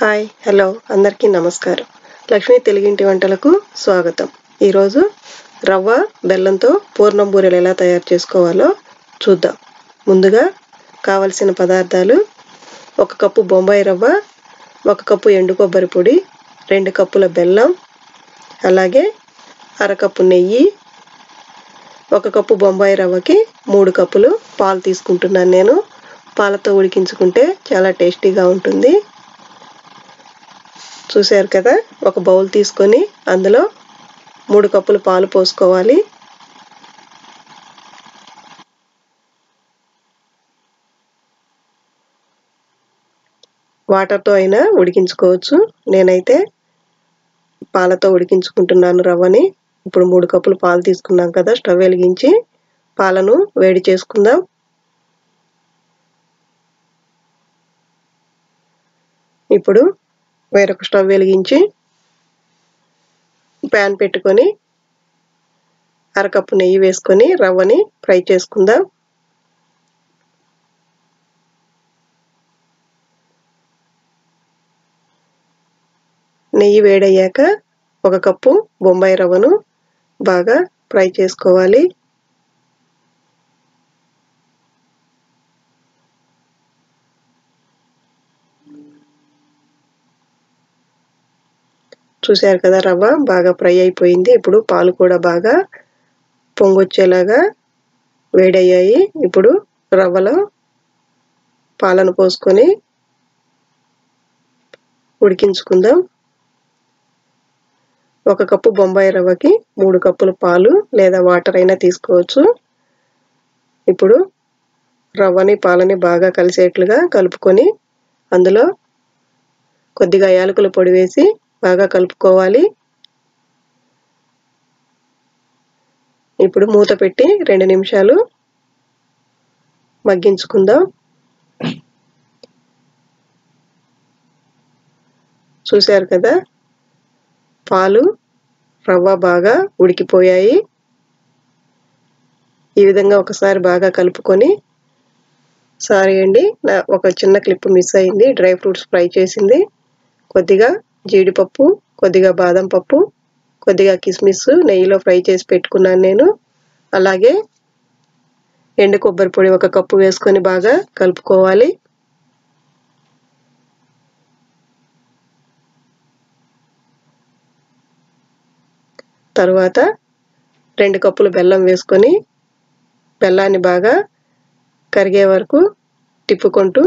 Hi hello అందరికీ నమస్కారం. లక్ష్మీ తెలుగింటి వంటలకు స్వాగతం. ఈరోజు రవ్వ బెల్లంతో పూర్ణం బూరెలు ఎలా తయారు చేసుకోవాలో చూద్దాం. ముందుగా కావలసిన పదార్థాలు ఒక కప్పు బొంబాయి రవ్వ ఒక కప్పు ఎండు కొబ్బరి పొడి రెండు కప్పుల బెల్లం అలాగే అరకప్పు నెయ్యి ఒక కప్పు బొంబాయి రవ్వకి మూడు కప్పులు పాలు తీసుకుంటున్నాను నేను. పాలతో ఉడికించుకుంటే చాలా టేస్టీగా ఉంటుంది. చూశారు కదా? ఒక బౌల్ తీసుకొని అందులో మూడు కప్పులు పాలు పోసుకోవాలి. వాటర్తో అయినా ఉడికించుకోవచ్చు. నేనైతే పాలతో ఉడికించుకుంటున్నాను రవ్వని. ఇప్పుడు మూడు కప్పులు పాలు తీసుకున్నాం కదా స్టవ్ వెలిగించి పాలను వేడి చేసుకుందాం. ఇప్పుడు వేరొక స్టవ్ వెలిగించి ప్యాన్ పెట్టుకొని అరకప్పు నెయ్యి వేసుకొని రవ్వని ఫ్రై చేసుకుందాం. నెయ్యి వేడయ్యాక ఒక కప్పు బొంబాయి రవ్వను బాగా ఫ్రై చేసుకోవాలి. చూశారు కదా రవ్వ బాగా ఫ్రై అయిపోయింది. ఇప్పుడు పాలు కూడా బాగా పొంగొచ్చేలాగా వేడయ్యాయి. ఇప్పుడు రవ్వలో పాలను పోసుకొని ఉడికించుకుందాం. ఒక కప్పు బొంబాయి రవ్వకి మూడు కప్పులు పాలు లేదా వాటర్ అయినా తీసుకోవచ్చు. ఇప్పుడు రవ్వని పాలని బాగా కలిసేట్లుగా కలుపుకొని అందులో కొద్దిగా యాలకుల పొడి వేసి బాగా కలుపుకోవాలి. ఇప్పుడు మూత పెట్టి రెండు నిమిషాలు మగ్గించుకుందాం. చూశారు కదా? పాలు రవ్వ బాగా ఉడికిపోయాయి. ఈ విధంగా ఒకసారి బాగా కలుపుకొని సారీ అండి నా ఒక చిన్న క్లిప్ మిస్ అయింది. డ్రై ఫ్రూట్స్ ఫ్రై చేసింది. కొద్దిగా జీడిపప్పు కొద్దిగా బాదం పప్పు కొద్దిగా కిస్మిస్ నెయ్యిలో ఫ్రై చేసి పెట్టుకున్నాను నేను. అలాగే ఎండు కొబ్బరి పొడి ఒక కప్పు వేసుకొని బాగా కలుపుకోవాలి. తరువాత రెండు కప్పులు బెల్లం వేసుకొని బెల్లాన్ని బాగా కరిగే వరకు తిప్పుకుంటూ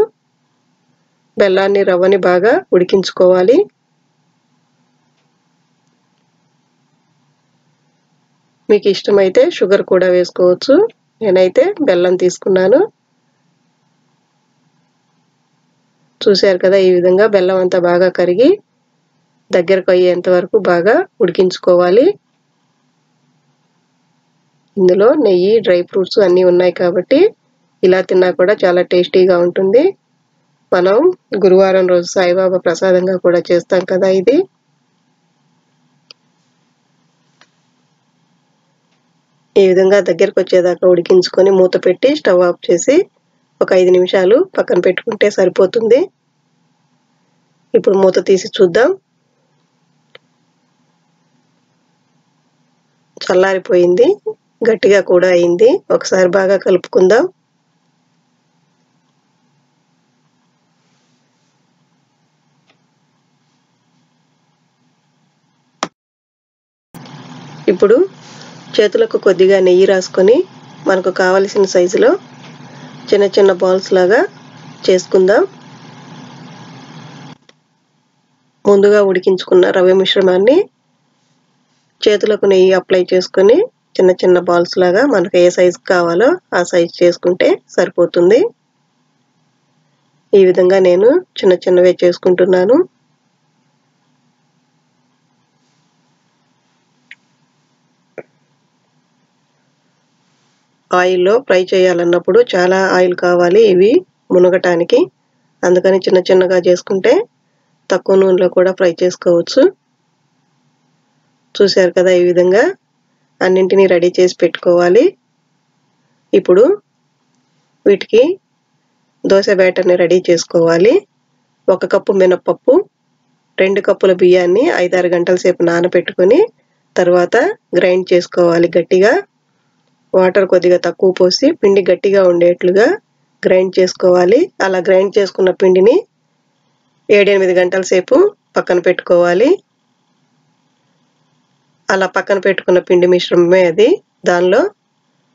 బెల్లాన్ని రవ్వని బాగా ఉడికించుకోవాలి. మీకు ఇష్టమైతే షుగర్ కూడా వేసుకోవచ్చు. నేనైతే బెల్లం తీసుకున్నాను. చూశారు కదా ఈ విధంగా బెల్లం అంతా బాగా కరిగి దగ్గరకు అయ్యేంత వరకు బాగా ఉడికించుకోవాలి. ఇందులో నెయ్యి డ్రై ఫ్రూట్స్ అన్నీ ఉన్నాయి కాబట్టి ఇలా తిన్నా కూడా చాలా టేస్టీగా ఉంటుంది. మనం గురువారం రోజు సాయిబాబా ప్రసాదంగా కూడా చేస్తాం కదా ఇది. ఈ విధంగా దగ్గరకు వచ్చేదాకా ఉడికించుకొని మూత పెట్టి స్టవ్ ఆఫ్ చేసి ఒక ఐదు నిమిషాలు పక్కన పెట్టుకుంటే సరిపోతుంది. ఇప్పుడు మూత తీసి చూద్దాం. చల్లారిపోయింది. గట్టిగా కూడా అయింది. ఒకసారి బాగా కలుపుకుందాం. ఇప్పుడు చేతులకు కొద్దిగా నెయ్యి రాసుకొని మనకు కావలసిన సైజులో చిన్న చిన్న బాల్స్ లాగా చేసుకుందాం. ముందుగా ఉడికించుకున్న రవ్వ మిశ్రమాన్ని చేతులకు నెయ్యి అప్లై చేసుకొని చిన్న చిన్న బాల్స్ లాగా మనకు ఏ సైజు కావాలో ఆ సైజు చేసుకుంటే సరిపోతుంది. ఈ విధంగా నేను చిన్న చిన్నవే చేసుకుంటున్నాను. ఆయిల్లో ఫ్రై చేయాలన్నప్పుడు చాలా ఆయిల్ కావాలి ఇవి మునగటానికి. అందుకని చిన్న చిన్నగా చేసుకుంటే తక్కువ నూనెలో కూడా ఫ్రై చేసుకోవచ్చు. చూశారు కదా ఈ విధంగా అన్నింటినీ రెడీ చేసి పెట్టుకోవాలి. ఇప్పుడు వీటికి దోశ బ్యాటర్ని రెడీ చేసుకోవాలి. ఒక కప్పు మినప్పప్పు రెండు కప్పుల బియ్యాన్ని ఐదారు గంటల సేపు నానబెట్టుకొని తర్వాత గ్రైండ్ చేసుకోవాలి గట్టిగా. వాటర్ కొద్దిగా తక్కువ పోసి పిండి గట్టిగా ఉండేట్లుగా గ్రైండ్ చేసుకోవాలి. అలా గ్రైండ్ చేసుకున్న పిండిని ఏడెనిమిది గంటల సేపు పక్కన పెట్టుకోవాలి. అలా పక్కన పెట్టుకున్న పిండి మిశ్రమమే అది. దానిలో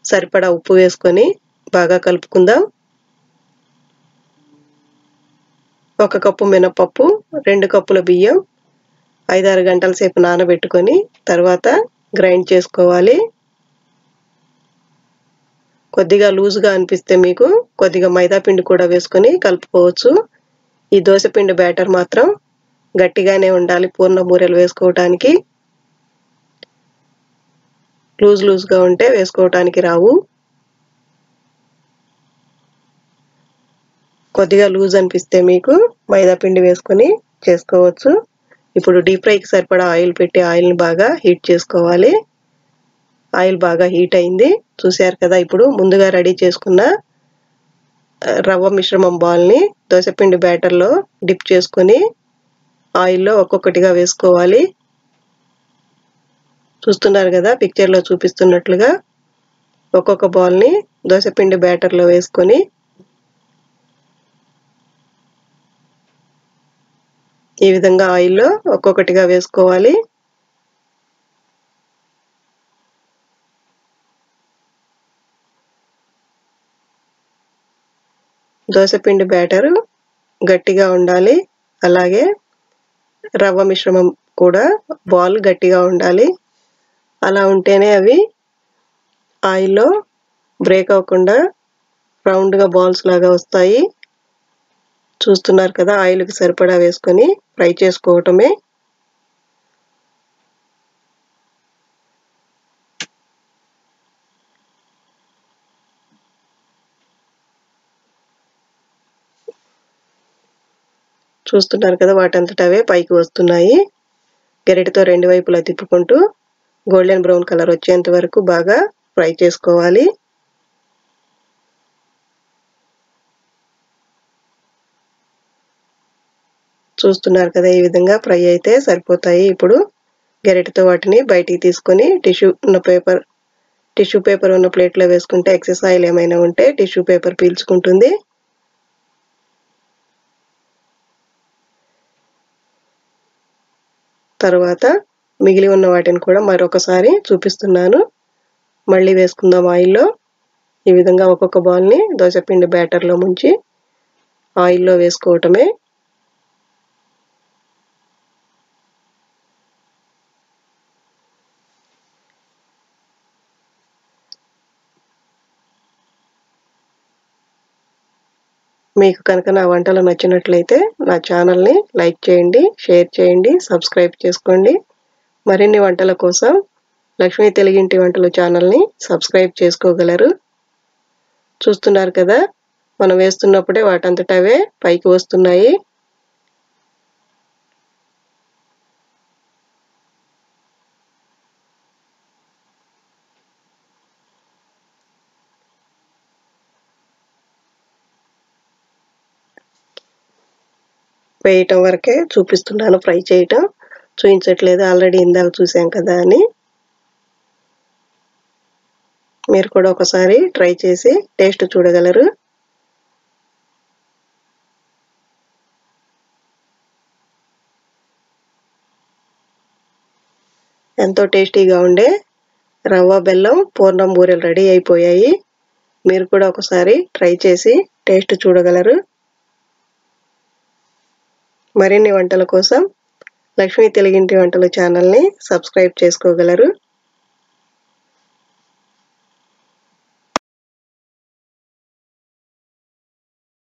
సరిపడా ఉప్పు వేసుకొని బాగా కలుపుకుందాం. ఒక కప్పు మినపప్పు రెండు కప్పుల బియ్యం ఐదారు గంటల సేపు నానబెట్టుకొని తర్వాత గ్రైండ్ చేసుకోవాలి. కొద్దిగా లూజ్గా అనిపిస్తే మీకు కొద్దిగా మైదాపిండి కూడా వేసుకొని కలుపుకోవచ్చు. ఈ దోశపిండి బ్యాటర్ మాత్రం గట్టిగానే ఉండాలి పూర్ణ బూరెలు వేసుకోవటానికి. లూజ్ లూజ్గా ఉంటే వేసుకోవటానికి రావు. కొద్దిగా లూజ్ అనిపిస్తే మీకు మైదాపిండి వేసుకొని చేసుకోవచ్చు. ఇప్పుడు డీప్ ఫ్రైకి సరిపడా ఆయిల్ పెట్టి ఆయిల్ని బాగా హీట్ చేసుకోవాలి. ఆయిల్ బాగా హీట్ అయింది. చూశారు కదా ఇప్పుడు ముందుగా రెడీ చేసుకున్న రవ్వ మిశ్రమం బాల్ని దోశపిండి బ్యాటర్లో డిప్ చేసుకొని ఆయిల్లో ఒక్కొక్కటిగా వేసుకోవాలి. చూస్తున్నారు కదా పిక్చర్లో చూపిస్తున్నట్లుగా ఒక్కొక్క బాల్ని దోశపిండి బ్యాటర్లో వేసుకొని ఈ విధంగా ఆయిల్లో ఒక్కొక్కటిగా వేసుకోవాలి. దోశపిండి బ్యాటరు గట్టిగా ఉండాలి. అలాగే రవ్వ మిశ్రమం కూడా బాల్ గట్టిగా ఉండాలి. అలా ఉంటేనే అవి ఆయిల్లో బ్రేక్ అవ్వకుండా రౌండ్గా బాల్స్ లాగా వస్తాయి. చూస్తున్నారు కదా ఆయిల్కి సరిపడా వేసుకొని ఫ్రై చేసుకోవటమే చూస్తున్నారు కదా వాటంతట అవే పైకి వస్తున్నాయి. గెరటితో రెండు వైపులా తిప్పుకుంటూ గోల్డెన్ బ్రౌన్ కలర్ వచ్చేంత వరకు బాగా ఫ్రై చేసుకోవాలి. చూస్తున్నారు కదా ఈ విధంగా ఫ్రై అయితే సరిపోతాయి. ఇప్పుడు గెరటితో వాటిని బయటికి తీసుకొని టిష్యూ ఉన్న పేపర్ టిష్యూ పేపర్ ఉన్న ప్లేట్లో వేసుకుంటే ఎక్సెస్ ఆయిల్ ఏమైనా ఉంటే టిష్యూ పేపర్ పీల్చుకుంటుంది. తర్వాత మిగిలి ఉన్న వాటిని కూడా మరొకసారి చూపిస్తున్నాను. మళ్ళీ వేసుకుందాం ఆయిల్లో. ఈ విధంగా ఒక్కొక్క బాల్ని దోశపిండి బ్యాటర్లో ముంచి ఆయిల్లో వేసుకోవటమే మీకు కనుక నా వంటలు నచ్చినట్లయితే నా ఛానల్ని లైక్ చేయండి షేర్ చేయండి సబ్స్క్రైబ్ చేసుకోండి. మరిన్ని వంటల కోసం లక్ష్మీ తెలుగింటి వంటలు ఛానల్ని సబ్స్క్రైబ్ చేసుకోగలరు. చూస్తున్నారు కదా మనం వేస్తున్నప్పుడే వాటంతటవే పైకి వస్తున్నాయి. వేయటం వరకే చూపిస్తున్నాను ఫ్రై చేయటం. చూపించట్లేదు ఆల్రెడీ ఇందాక చూసాం కదా అని. మీరు కూడా ఒకసారి ట్రై చేసి టేస్ట్ చూడగలరు. ఎంతో టేస్టీగా ఉండే రవ్వ బెల్లం పూర్ణం బూరెలు రెడీ అయిపోయాయి. మీరు కూడా ఒకసారి ట్రై చేసి టేస్ట్ చూడగలరు. మరిన్ని వంటల కోసం లక్ష్మీ తెలుగింటి వంటలు ఛానల్ని సబ్స్క్రైబ్ చేసుకోగలరు.